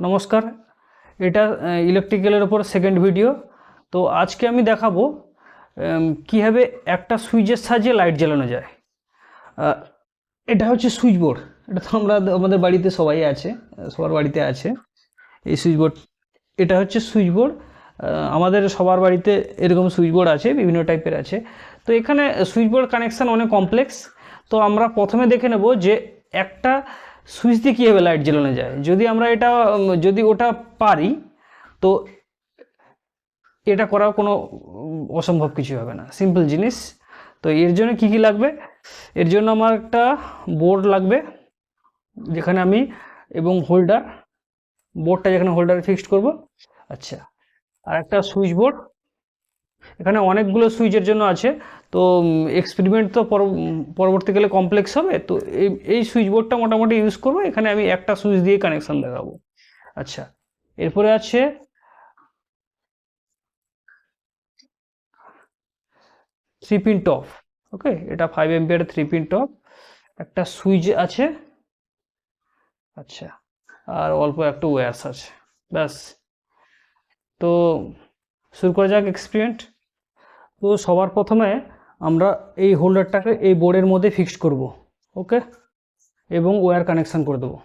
নমস্কার, এটা ইলেকট্রিক্যালের ওপর সেকেন্ড ভিডিও তো আজকে আমি দেখাবো কীভাবে একটা সুইচের সাহায্যে লাইট জ্বালানো যায়। এটা হচ্ছে সুইচ বোর্ড। এটা তো আমরা আমাদের বাড়িতে সবাই আছে, সবার বাড়িতে আছে। এই সুইচ বোর্ড, এটা হচ্ছে সুইচ বোর্ড। আমাদের সবার বাড়িতে এরকম সুইচ বোর্ড আছে, বিভিন্ন টাইপের আছে। তো এখানে সুইচ বোর্ড কানেকশান অনেক কমপ্লেক্স তো আমরা প্রথমে দেখে নেব যে একটা সুইচ দিয়ে কীভাবে লাইট জ্বালানো যায়? যদি আমরা এটা যদি ওটা পারি, তো এটা করা কোনো অসম্ভব কিছু হবে না। সিম্পল জিনিস। তো এর জন্য কি কি লাগবে? এর জন্য আমার একটা বোর্ড লাগবে, যেখানে আমি এবং হোল্ডার বোর্ডটা যেখানে হোল্ডারে ফিক্সড করব। আচ্ছা। আর একটা সুইচ বোর্ড এখানে অনেকগুলো সুইচের জন্য আছে। তো এক্সপেরিমেন্ট তো পর- পরবর্তীকালে কমপ্লেক্স হবে। তো এই সুইচ বোর্ডটা মোটামুটি ইউজ করব। এখানে আমি একটা সুইচ দিয়ে কানেকশন দেখাবো আচ্ছা এরপরে আছে থ্রি পিন টপ ওকে এটা ফাইভ এমপিয়ারের থ্রি পিন টপ একটা সুইচ আছে। আচ্ছা আর অল্প একটু ওয়্যার্স আছে। ব্যাস। তো, শুরু করা যাক এক্সপেরিমেন্ট তো সবার প্রথমে আমরা এই হোল্ডারটাকে এই বোর্ডের মধ্যে ফিক্সড করব ওকে এবং ওয়্যার কানেকশান করে দেবো।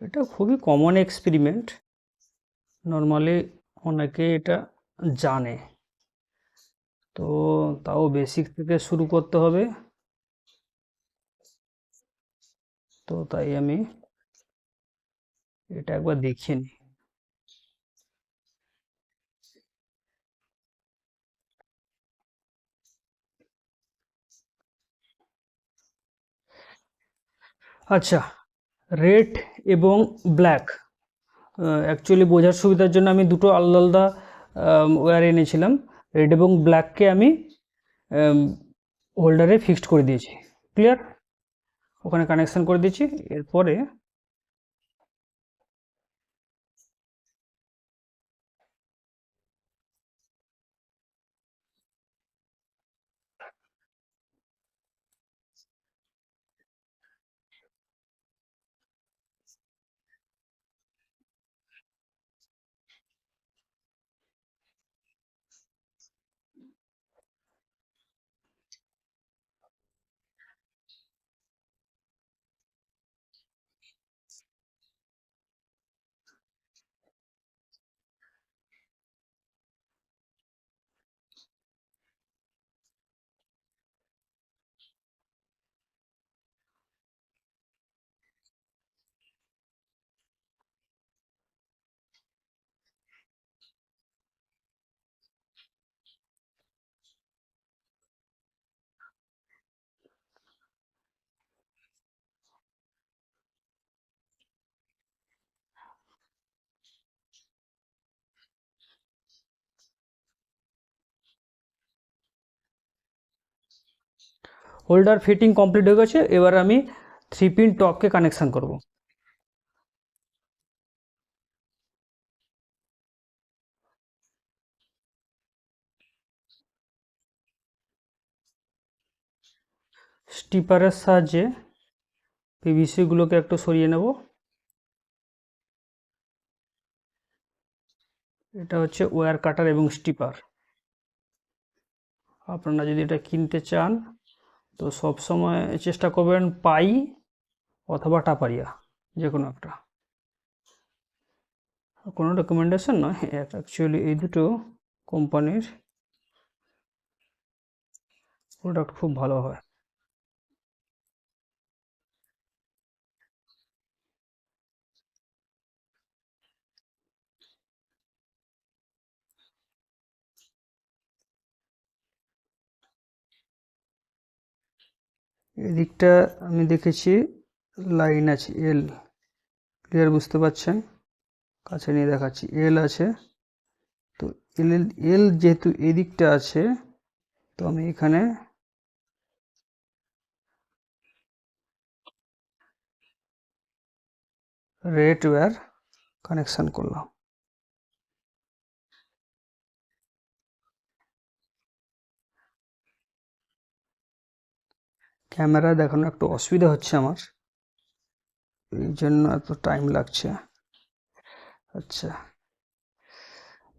এটা খুবই কমন এক্সপেরিমেন্ট নর্মালি অনেকে এটা জানে। তো তাও বেসিক থেকে শুরু করতে হবে। তো তাই আমি এটা একবার দেখিয়ে নিই আচ্ছা রেড এবং ব্ল্যাক অ্যাকচুয়ালি বোঝার সুবিধার জন্য আমি দুটো আলাদা আলাদা ওয়্যার এনেছিলাম। রেড এবং ব্ল্যাককে আমি হোল্ডারে ফিক্সড করে দিয়েছি। ক্লিয়ার ওখানে কানেকশান করে দিয়েছি। এরপরে হোল্ডার ফিটিং কমপ্লিট হয়ে গেছে, এবার আমি থ্রি পিন টপকে কানেকশন করব। স্টিপারের সাহায্যে পিভিসিগুলোকে একটু সরিয়ে নেব। এটা হচ্ছে ওয়্যার কাটার এবং স্টিপার আপনারা যদি এটা কিনতে চান তো সব সময় চেষ্টা করবেন পাই অথবা টাপারিয়া যে কোনো একটা। কোনো রেকমেন্ডেশন নয় অ্যাকচুয়ালি এই দুটো কোম্পানির প্রোডাক্ট খুব ভালো হয়। এদিকটা আমি দেখেছি, লাইন আছে এল ক্লিয়ার বুঝতে পারছেন? কাছে নিয়ে দেখাচ্ছি এল আছে। তো এল এল যেহেতু এদিকটা আছে, তো আমি এখানে রেড ওয়্যার কানেকশান করলাম। ক্যামেরা দেখানো একটু অসুবিধা হচ্ছে আমার। এই জন্য এত টাইম লাগছে। আচ্ছা।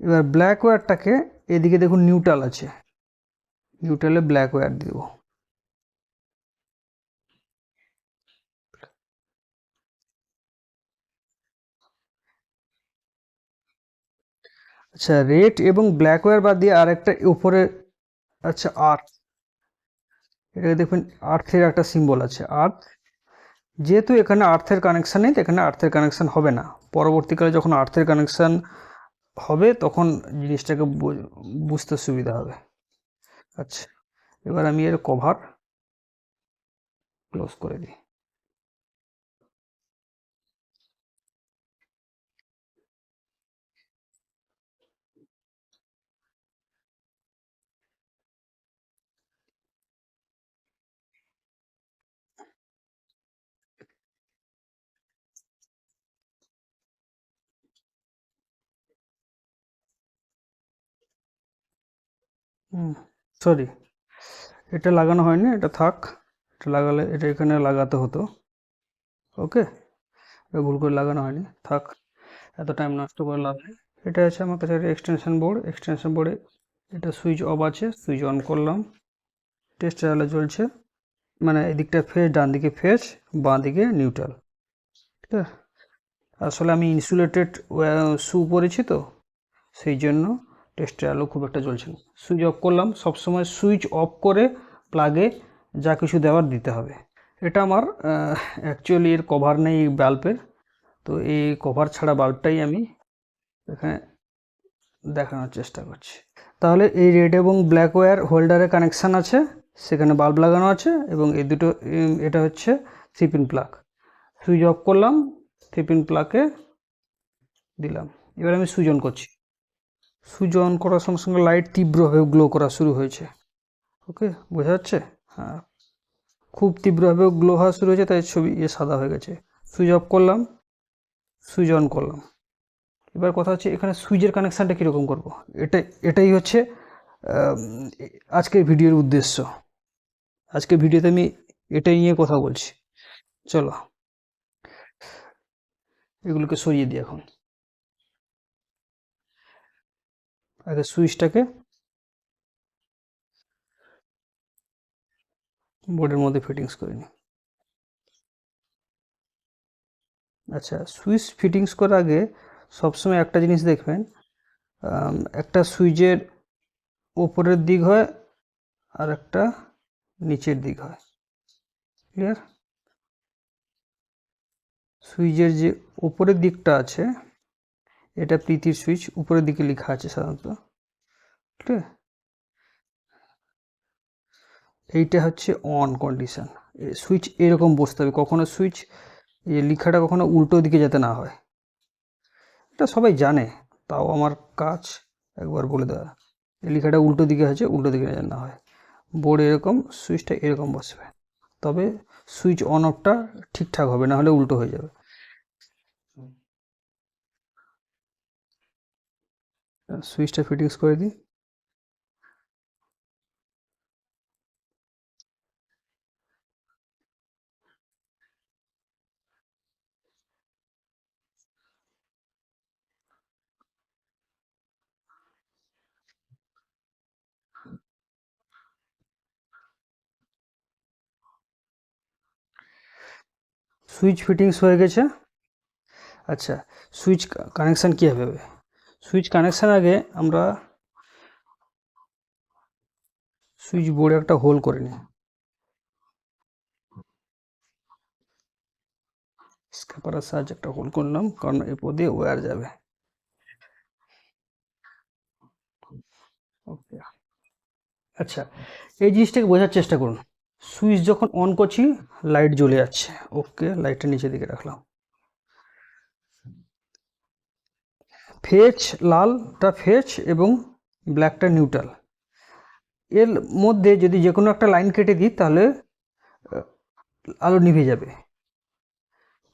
এবার ব্ল্যাক ওয়্যারটাকে এদিকে দেখুন নিউট্রাল আছে। নিউট্রালে ব্ল্যাক ওয়্যার দেব। আচ্ছা রেড এবং ব্ল্যাক ওয়্যার বাদ দিয়ে আরেকটা উপরে আচ্ছা আর্থ এটাকে দেখবেন আর্থের একটা সিম্বল আছে আর্থ যেহেতু এখানে আর্থের কানেকশান নেই এখানে আর্থের কানেকশান হবে না। পরবর্তীকালে যখন আর্থের কানেকশান হবে, তখন জিনিসটাকে বুঝতে সুবিধা হবে। আচ্ছা এবার আমি এর কভার ক্লোজ করে দিই। সরি এটা লাগানো হয়নি, এটা থাক। এটা লাগালে, এটা এখানে লাগাতে হতো। ওকে? ভুল করে লাগানো হয়নি, থাক। এত টাইম নষ্ট করে লাভ নেই। এটা আছে আমার কাছে একটা এক্সটেনশন বোর্ড এক্সটেনশন বোর্ডে এটা সুইচ অফ আছে সুইচ অন করলাম। টেস্ট আলো চলছে। মানে এদিকটা ফেস ডান দিকে ফেস বাঁ দিকে নিউট্রাল ঠিক আছে? আসলে আমি ইনসুলেটেড শু পরেছি তো, সেই জন্য টেস্টের আলো খুব একটা জ্বলছে না সুইচ অফ করলাম, সবসময় সুইচ অফ করে প্লাগে যা কিছু দেওয়ার দিতে হবে। এটা আমার অ্যাকচুয়ালি এর কভার নেই বাল্বের। তো এই কভার ছাড়া বাল্বটাই আমি এখানে দেখানোর চেষ্টা করছি। তাহলে এই রেড এবং ব্ল্যাক ওয়্যার হোল্ডারে কানেকশান আছে, সেখানে বাল্ব লাগানো আছে এবং এই দুটো এটা হচ্ছে three pin plug switch off করলাম থ্রি প্লাকে দিলাম। এবার আমি অন করছি। সুইচ অন করার সঙ্গে সঙ্গে লাইট তীব্রভাবে গ্লো করা শুরু হয়েছে। ওকে বোঝা যাচ্ছে? হ্যাঁ। খুব তীব্রভাবে গ্লো হওয়া শুরু হয়েছে, তাই ছবি ইয়ে সাদা হয়ে গেছে। সুইচ অফ করলাম সুইচ অন করলাম। এবার কথা হচ্ছে, এখানে সুইচের কানেকশানটা কীরকম করব? এটা, এটাই হচ্ছে আজকের ভিডিওর উদ্দেশ্য। আজকের ভিডিওতে আমি এটাই নিয়ে কথা বলছি। চলো। এগুলোকে সরিয়ে দিই এখন। আগে সুইচটাকে বোর্ডের মধ্যে ফিটিংস করে নিই। আচ্ছা সুইচ ফিটিংস করার আগে সবসময় একটা জিনিস দেখবেন একটা সুইচের ওপরের দিক হয় আর একটা নিচের দিক হয়। ক্লিয়ার সুইচের যে ওপরের দিকটা আছে এটা প্রীতির সুইচ উপরের দিকে লেখা আছে সাধারণত। ঠিক আছে? এইটা হচ্ছে অন কন্ডিশন সুইচ এরকম বসতে হবে। কখনো সুইচ লেখাটা কখনো উল্টো দিকে যাতে না হয়। এটা সবাই জানে, তাও আমার কাজ একবার বলে দেওয়া। এই লেখাটা উল্টো দিকে আছে, উল্টো দিকে যেন না হয়। বোর্ড এরকম সুইচটা এরকম বসবে। তবে সুইচ অন অফটা ঠিকঠাক হবে, না হলে উল্টো হয়ে যাবে। সুইচটা ফিটিংস করে দিই। সুইচ ফিটিংস হয়ে গেছে। আচ্ছা সুইচ কানেকশান কীভাবে হবে? সুইচ কানেকশান আগে আমরা সুইচ বোর্ডে একটা হোল করে নিই। স্ক্যাপারের সাহায্যে একটা হোল করলাম কারণ এ দিয়ে ওয়্যার যাবে। ওকে আচ্ছা এই জিনিসটাকে বোঝার চেষ্টা করুন। সুইচ যখন অন করছি লাইট জ্বলে যাচ্ছে। ওকে লাইটটা নিচের দিকে রাখলাম। ফেজ লালটা ফেজ এবং ব্ল্যাকটা নিউট্রাল। এর মধ্যে যদি যে কোনো একটা লাইন কেটে দিই, তাহলে আলো নিভে যাবে।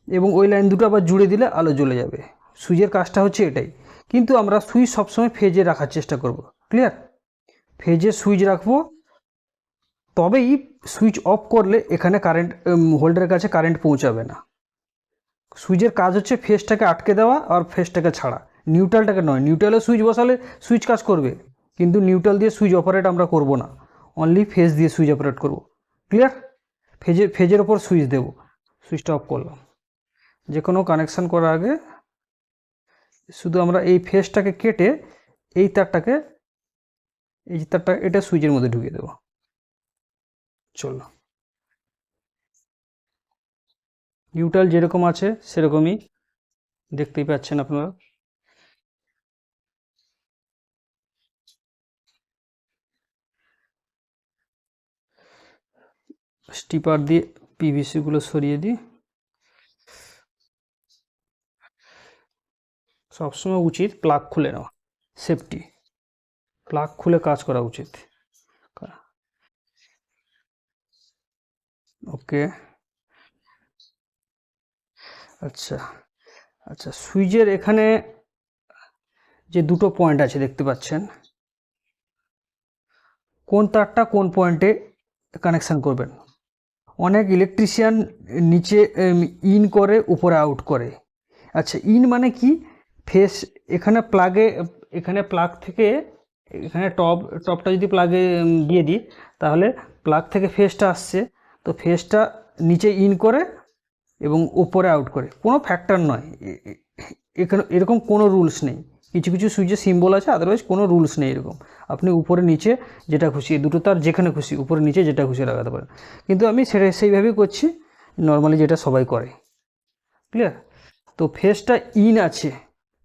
এবং ওই লাইন দুটো আবার জুড়ে দিলে আলো জ্বলে যাবে। সুইচের কাজটা হচ্ছে এটাই। কিন্তু আমরা সুইচ সবসময় ফেজে রাখার চেষ্টা করব। ক্লিয়ার? ফেজে সুইচ রাখব। তবেই সুইচ অফ করলে এখানে কারেন্ট হোল্ডারের কাছে কারেন্ট পৌঁছাবে না। সুইচের কাজ হচ্ছে ফেসটাকে আটকে দেওয়া আর ফেসটাকে ছাড়া। নিউট্রালটাকে নয়। নিউট্রালে সুইচ বসালে সুইচ কাজ করবে। কিন্তু নিউট্রাল দিয়ে সুইচ অপারেট আমরা করব না। অনলি ফেজ দিয়ে সুইচ অপারেট করব। ক্লিয়ার ফেজে ফেজের ওপর সুইচ দেব। সুইচটা অফ করলাম। যে কোনো কানেকশান করার আগে শুধু আমরা এই ফেজটাকে কেটে এই তারটাকে, এই তারটা, এটা সুইচের মধ্যে ঢুকিয়ে দেবো। চলো। নিউট্রাল যেরকম আছে, সেরকমই দেখতেই পাচ্ছেন আপনারা। স্টিপার দিয়ে পিভিসিগুলো সরিয়ে দিই। সবসময় উচিত প্লাগ খুলে নেওয়া, সেফটি। প্লাগ খুলে কাজ করা উচিত। ওকে। আচ্ছা আচ্ছা সুইচের এখানে যে দুটো পয়েন্ট আছে দেখতে পাচ্ছেন, কোন তারটা কোন পয়েন্টে কানেকশান করবেন? অনেক ইলেকট্রিশিয়ান নিচে ইন করে, উপরে আউট করে। আচ্ছা ইন মানে কি? ফেস, এখানে প্লাগে এখানে প্লাগ থেকে, এখানে টপ টপটা যদি প্লাগে দিয়ে দিই, তাহলে প্লাগ থেকে ফেসটা আসছে। তো ফেসটা নিচে ইন করে এবং উপরে আউট করে। কোনো ফ্যাক্টর নয়। এখানে, এরকম কোনো রুলস নেই। কিছু কিছু সুইচের সিম্বল আছে আদারওয়াইজ কোনো রুলস নেই এরকম। আপনি উপরে নিচে যেটা খুশি দুটো তার যেখানে খুশি, উপরে নিচে যেটা খুশি লাগাতে পারেন। কিন্তু আমি সেটা সেইভাবেই করছি নর্মালি যেটা সবাই করে। ক্লিয়ার তো ফেসটা ইন আছে।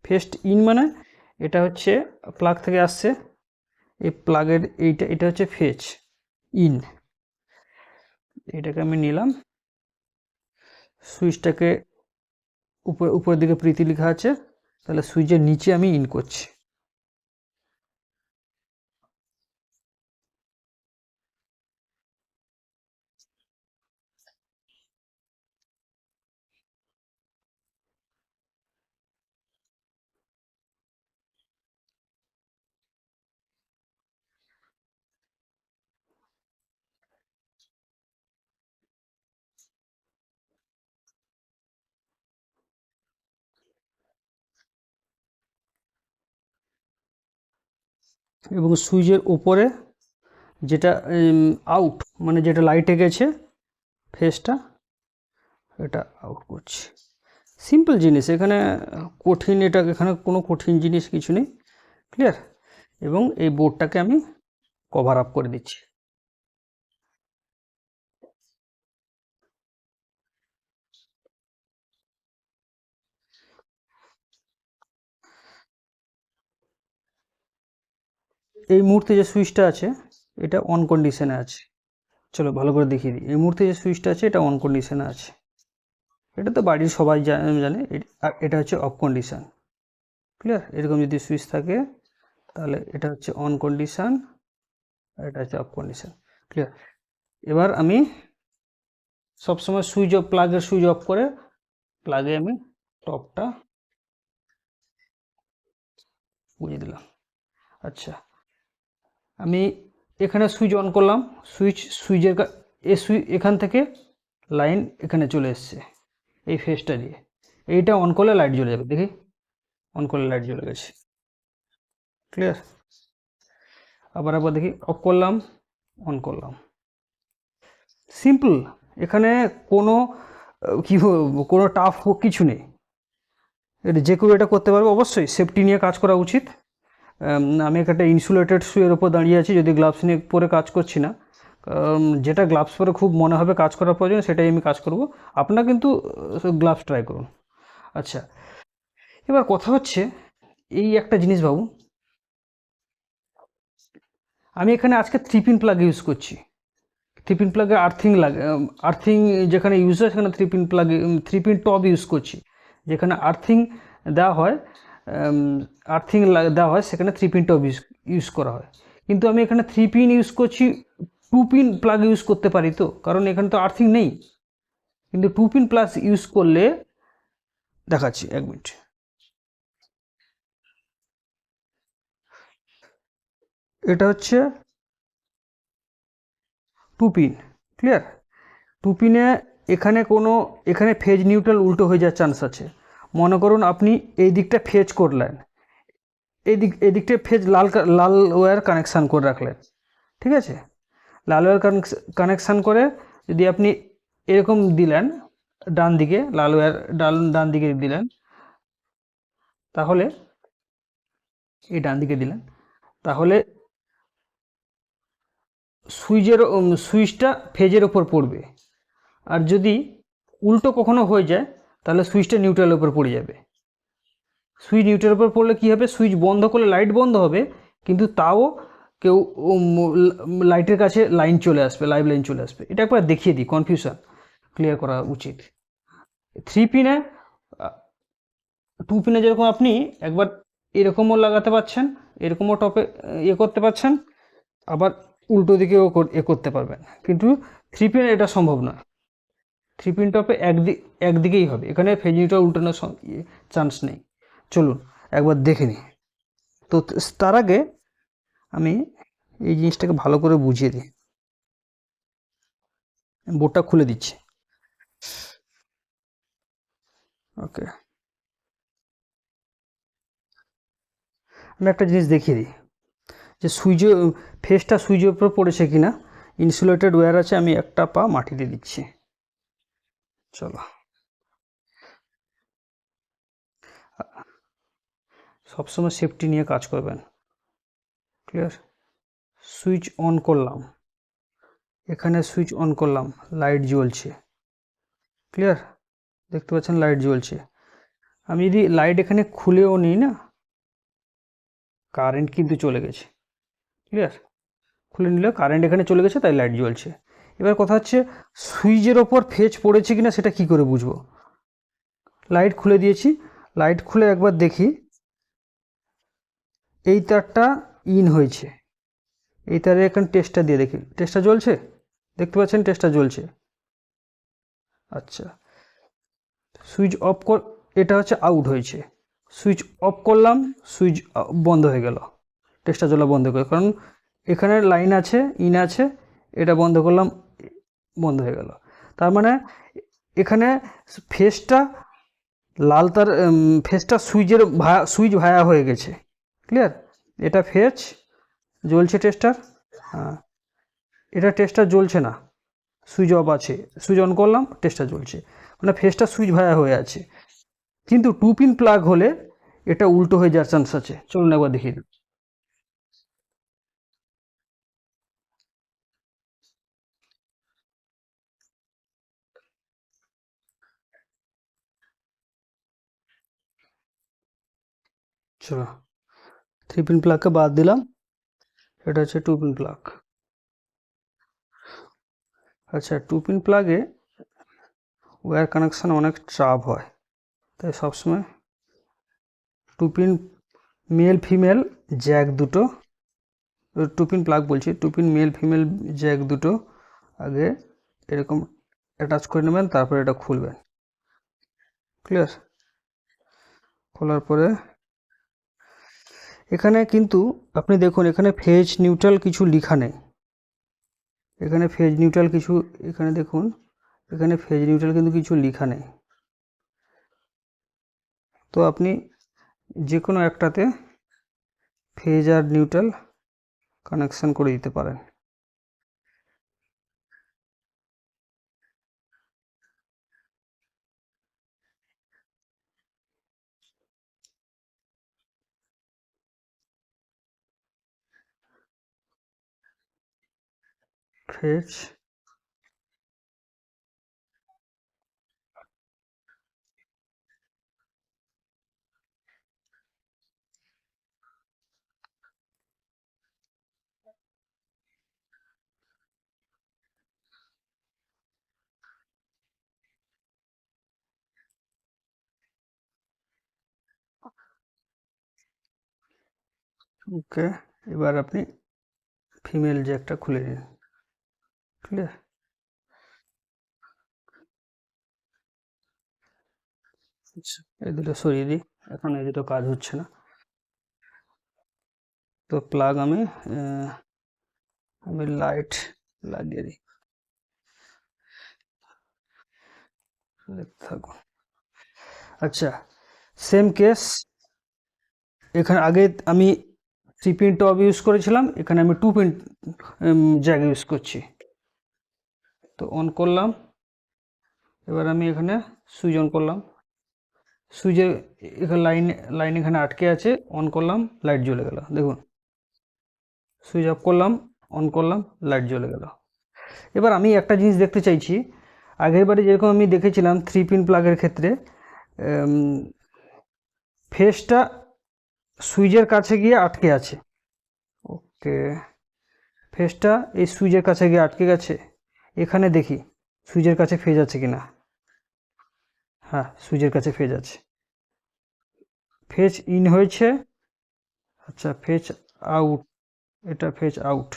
ফেস্ট ইন মানে এটা হচ্ছে প্লাগ থেকে আসছে, এই প্লাগের এইটা, এটা হচ্ছে ফেজ ইন এটাকে আমি নিলাম। সুইচটাকে উপর, উপরের দিকে প্রীতি লেখা আছে। তাহলে সুইচের নিচে আমি ইন করছি। এবং সুইচের ওপরে যেটা আউট মানে যেটা লাইটে গেছে ফেসটা এটা আউট করছি। সিম্পল জিনিস, এখানে কঠিন, এটা এখানে কোনো কঠিন জিনিস কিছু নেই ক্লিয়ার এবং এই বোর্ডটাকে আমি কভার আপ করে দিচ্ছি। এই মুহূর্তে যে সুইচটা আছে, এটা অন কন্ডিশনে আছে। চলো ভালো করে দেখিয়ে দিই। এই মুহূর্তে যে সুইচটা আছে, এটা অন কন্ডিশনে আছে। এটা তো বাড়ির সবাই জানে। আর এটা হচ্ছে অফ কন্ডিশান ক্লিয়ার এরকম যদি সুইচ থাকে, তাহলে এটা হচ্ছে অন কন্ডিশান আর এটা হচ্ছে অফ কন্ডিশান ক্লিয়ার এবার আমি সবসময় সুইচ অফ, প্লাগের সুইচ অফ করে প্লাগে আমি টপটা বুঝিয়ে দিলাম। আচ্ছা। আমি এখানে সুইচ অন করলাম। সুইচ, সুইচের এ সুই, এখান থেকে লাইন এখানে চলে এসছে, এই ফেসটা দিয়ে। এইটা অন করলে লাইট জ্বলে যাবে, দেখি। অন করলে লাইট জ্বলে গেছে। ক্লিয়ার আবার একবার দেখি, অফ করলাম, অন করলাম। সিম্পল এখানে কোনো কি কোনো টাফ কিছু নেই। এটা যে কেউ এটা করতে পারবে, অবশ্যই সেফটি নিয়ে কাজ করা উচিত। আম, একটা ইনসুলেটেড শুয়ের ওপর দাঁড়িয়ে আছি যদি গ্লাভস নিয়ে পরে কাজ করছি না। যেটা গ্লাভস পরে খুব মনে হবে কাজ করার প্রয়োজন সেটাই আমি কাজ করব। আপনারা কিন্তু গ্লাভস ট্রাই করুন। আচ্ছা এবার কথা হচ্ছে এই একটা জিনিস বাবু। আমি এখানে আজকে থ্রি পিন প্লাগ ইউজ করছি। থ্রি পিন প্লাগে আর্থিং লাগে আর্থিং যেখানে ইউজ হয় সেখানে three pin plug three pin top use করছি। যেখানে আর্থিং দেওয়া হয় আর্থিং দেওয়া হয়, সেখানে three pin top use use করা হয়। কিন্তু আমি এখানে থ্রি পিন ইউজ করছি টু পিন প্লাগ ইউজ করতে পারি তো, কারণ এখানে তো আর্থিং নেই। কিন্তু টু পিন প্লাস ইউজ করলে, দেখাচ্ছি এক মিনিট এটা হচ্ছে টু পিন ক্লিয়ার টু পিনে এখানে কোনো, এখানে ফেজ নিউট্রাল উল্টো হয়ে যাওয়ার চান্স আছে। মনে করুন আপনি এই দিকটা ফেজ করলেন। এই দিক, এই দিকটা ফেজ লাল লাল ওয়্যার কানেকশান করে রাখলেন। ঠিক আছে? লাল ওয়্যার কানেকশান করে যদি আপনি এরকম দিলেন, ডান দিকে, লাল ওয়্যার ডান ডান দিকে দিলেন, তাহলে এই ডান দিকে দিলেন, তাহলে সুইচের সুইচটা ফেজের ওপর পড়বে। আর যদি উল্টো কখনো হয়ে যায় তাহলে সুইচটা নিউট্রালের উপর পড়ে যাবে। সুইচ নিউট্রালের উপর পড়লে কী হবে? সুইচ বন্ধ করলে লাইট বন্ধ হবে, কিন্তু তাও কেউ লাইটের কাছে লাইন চলে আসবে, লাইভ লাইন চলে আসবে। এটা একবার দেখিয়ে দিই, কনফিউশন ক্লিয়ার করা উচিত। থ্রি পিনে টু পিনে যেরকম আপনি একবার এরকমও লাগাতে পারছেন এরকমও টপে ইয়ে করতে পারছেন আবার উল্টো দিকেও এ করতে পারবেন। কিন্তু থ্রি পিনে এটা সম্ভব নয়। থ্রি পিন টপে একদিক একদিকেই হবে। এখানে ফেজিটা উল্টানোর চান্স নেই। চলুন, একবার দেখে নিই। তো তার আগে আমি এই জিনিসটাকে ভালো করে বুঝিয়ে দিই। বোর্ডটা খুলে দিচ্ছি। ওকে। আমি একটা জিনিস দেখিয়ে দিই। যে সুইচে, ফেসটা সুইচের উপর পড়েছে কিনা ইনসুলেটেড ওয়্যার আছে, আমি একটা পা মাটিতে দিচ্ছি। চলো। সবসময় সেফটি নিয়ে কাজ করবেন। ক্লিয়ার সুইচ অন করলাম। এখানে সুইচ অন করলাম লাইট জ্বলছে। ক্লিয়ার দেখতে পাচ্ছেন লাইট জ্বলছে। আমি যদি লাইট এখানে খুলেও নিই না কারেন্ট কিন্তু চলে গেছে। ক্লিয়ার খুলে নিলে কারেন্ট এখানে চলে গেছে, তাই লাইট জ্বলছে। এবার কথা হচ্ছে, সুইচের ওপর ফেজ পড়েছে কিনা সেটা কি করে বুঝব? লাইট খুলে দিয়েছি, লাইট খুলে একবার দেখি। এই তারটা ইন হয়েছে। এই তারে এখন টেস্টটা দিয়ে দেখি। টেস্টটা জ্বলছে? দেখতে পাচ্ছেন টেস্টটা জ্বলছে। আচ্ছা। সুইচ অফ কর, এটা হচ্ছে আউট হয়েছে। সুইচ অফ করলাম, সুইচ বন্ধ হয়ে গেল। টেস্টটা জ্বলা বন্ধ করে কারণ এখানে লাইন আছে, ইন আছে। এটা বন্ধ করলাম, বন্ধ হয়ে গেল। তার মানে এখানে ফেসটা লাল তার ফেসটা সুইচের ভায়া সুইচ ভায়া হয়ে গেছে। ক্লিয়ার? এটা ফেজ জ্বলছে টেস্টার হ্যাঁ। এটা টেস্টার জ্বলছে না। সুইচ অফ আছে। সুইচ অন করলাম টেস্টার জ্বলছে। মানে ফেসটা সুইচ ভায়া হয়ে আছে। কিন্তু টু পিন প্লাগ হলে এটা উল্টো হয়ে যাওয়ার চান্স আছে। চলুন একবার দেখিয়ে দিই চলো থ্রি পিন প্লাগকে বাদ দিলাম এটা হচ্ছে টু পিন প্লাগ আচ্ছা টু পিন প্লাগে ওয়্যার কানেকশান অনেক চাপ হয় তাই সবসময় two pin male female jack দুটো টু পিন প্লাগ বলছি two pin male female jack দুটো আগে এরকম অ্যাটাচ করে নেবেন তারপরে এটা খুলবেন ক্লিয়ার খোলার পরে এখানে কিন্তু আপনি দেখুন, এখানে ফেজ নিউট্রাল কিছু লেখা নেই। এখানে ফেজ নিউট্রাল কিছু, এখানে দেখুন, এখানে ফেজ নিউট্রাল কিন্তু কিছু লেখা নেই। তো আপনি যে কোনো একটাতে ফেজ আর নিউট্রাল কানেকশান করে দিতে পারেন। ফেজ ওকে এবার আপনি ফিমেল জ্যাকটা খুলে নিন। আসলে এই দুটো সরিয়ে দিই। এখন এই দুটো কাজ হচ্ছে না। তো প্লাগ আমি আমি লাইট লাগিয়ে দিই। থাকুন আচ্ছা সেম কেস এখানে আগে আমি থ্রি পিন টপ ইউজ করেছিলাম, এখানে আমি টু পিন জায়গা ইউজ করছি। তো অন করলাম। এবার আমি এখানে সুইচ অন করলাম। সুইচের এখানে লাইন লাইন এখানে আটকে আছে অন করলাম লাইট জ্বলে গেল। দেখুন, সুইচ অফ করলাম অন করলাম লাইট জ্বলে গেল। এবার আমি একটা জিনিস দেখতে চাইছি। আগের বারে যেরকম আমি দেখেছিলাম থ্রি পিন প্লাগের ক্ষেত্রে ফেসটা সুইচের কাছে গিয়ে আটকে আছে। ওকে ফেসটা এই সুইচের কাছে গিয়ে আটকে গেছে। এখানে দেখি সুইচের কাছে ফেজ আছে কি না হ্যাঁ সুইচের কাছে ফেজ আছে। ফেজ ইন হয়েছে। আচ্ছা ফেজ আউট। এটা ফেজ আউট।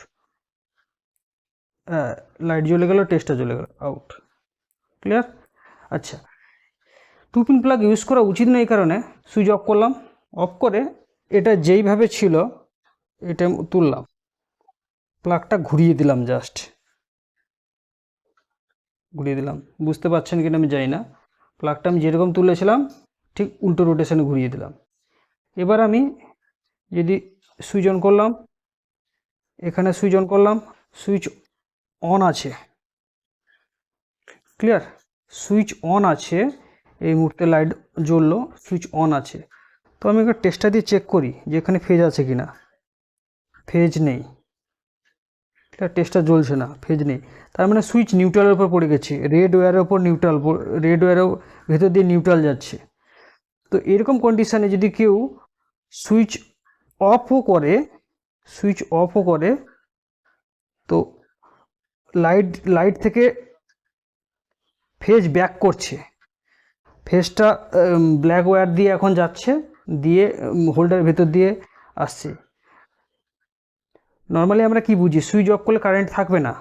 লাইট জ্বলে গেল, টেস্টটা জ্বলে গেল। আউট। ক্লিয়ার? আচ্ছা। টু পিন প্লাগ ইউজ করা উচিত নয় এই কারণে। সুইচ অফ করলাম। অফ করে এটা যেইভাবে ছিল, এটা তুললাম। প্লাগটা ঘুরিয়ে দিলাম জাস্ট। ঘুরিয়ে দিলাম। বুঝতে পারছেন কিনা আমি জানি না। প্লাগটা আমি যেরকম তুলেছিলাম, ঠিক উল্টো রোটেশনে ঘুরিয়ে দিলাম। এবার আমি যদি সুইচ অন করলাম, এখানে সুইচ অন করলাম সুইচ অন আছে। ক্লিয়ার সুইচ অন আছে, এই মুহূর্তে লাইট জ্বললো সুইচ অন আছে। তো আমি একবার টেস্টটা দিয়ে চেক করি যে এখানে ফেজ আছে কি না ফেজ নেই। এটা টেস্টটা জ্বলছে না ফেজ নেই। তার মানে সুইচ নিউট্রালের উপর পড়ে গেছে রেড ওয়ারের ওপর নিউট্রাল রেড ওয়ারের ভেতর দিয়ে নিউট্রাল যাচ্ছে। তো এরকম কন্ডিশানে যদি কেউ সুইচ অফও করে সুইচ অফও করে, তো লাইট লাইট থেকে ফেজ ব্যাক করছে। ফেজটা ব্ল্যাক ওয়্যার দিয়ে এখন যাচ্ছে, দিয়ে হোল্ডারের ভেতর দিয়ে আসছে। নর্মালি আমরা কি বুঝি? সুইচ অফ করলে কারেন্ট থাকবে না।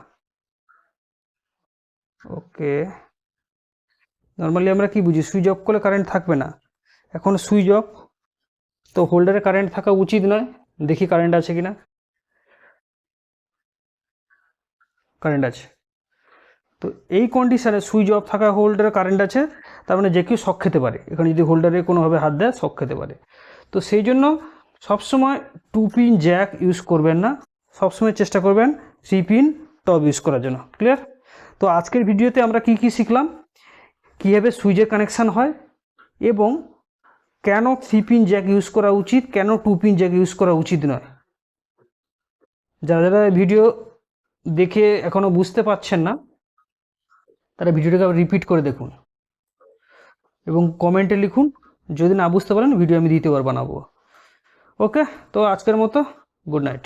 ওকে নর্মালি আমরা কি বুঝি? সুইচ অফ করলে কারেন্ট থাকবে না। এখন সুইচ অফ তো হোল্ডারে কারেন্ট থাকা উচিত নয়। দেখি কারেন্ট আছে কি না কারেন্ট আছে। তো এই কন্ডিশানে সুইচ অফ থাকা হোল্ডারে কারেন্ট আছে, তার মানে যে কেউ শক খেতে পারে। এখানে যদি হোল্ডারে কোনোভাবে হাত দেয় শক খেতে পারে। তো সেই জন্য সবসময় টু পিন জ্যাক ইউজ করবেন না। সবসময় চেষ্টা করবেন থ্রি পিন টপ ইউজ করার জন্য ক্লিয়ার তো আজকের ভিডিওতে আমরা কি কি শিখলাম? কীভাবে সুইচের কানেকশান হয় এবং কেন থ্রি পিন জ্যাক ইউজ করা উচিত, কেন টু পিন জ্যাক ইউজ করা উচিত নয়? যারা যারা ভিডিও দেখে এখনও বুঝতে পারছেন না, তারা ভিডিওটাকে রিপিট করে দেখুন এবং কমেন্টে লিখুন, যদি না বুঝতে পারেন, ভিডিও আমি দ্বিতীয়বার বানাবো। ওকে, তো আজকের মতো গুড নাইট